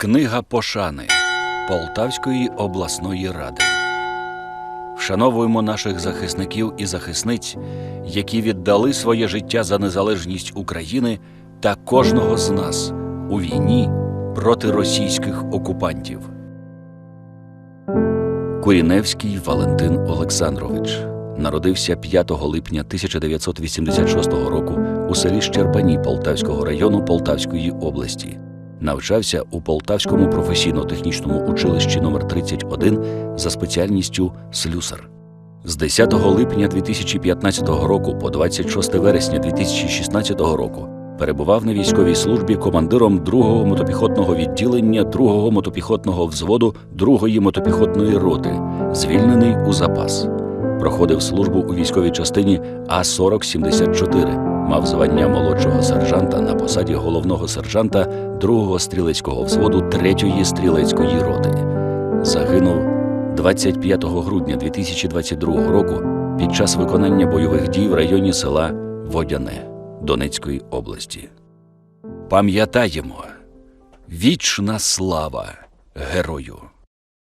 Книга пошани Полтавської обласної ради. Вшановуємо наших захисників і захисниць, які віддали своє життя за незалежність України та кожного з нас у війні проти російських окупантів. Куріневський Валентин Олександрович народився 5 липня 1986 року у селі Щербані Полтавського району Полтавської області. Навчався у Полтавському професійно-технічному училищі номер 31 за спеціальністю слюсар. З 10 липня 2015 року по 26 вересня 2016 року перебував на військовій службі командиром 2-го мотопіхотного відділення 2-го мотопіхотного взводу 2-ї мотопіхотної роти, звільнений у запас. Проходив службу у військовій частині А-4074, мав звання молодшого сержанта на посаді головного сержанта 2-го стрілецького взводу 3-ї стрілецької роти. Загинув 25 грудня 2022 року під час виконання бойових дій в районі села Водяне Донецької області. Пам'ятаємо вічна слава герою!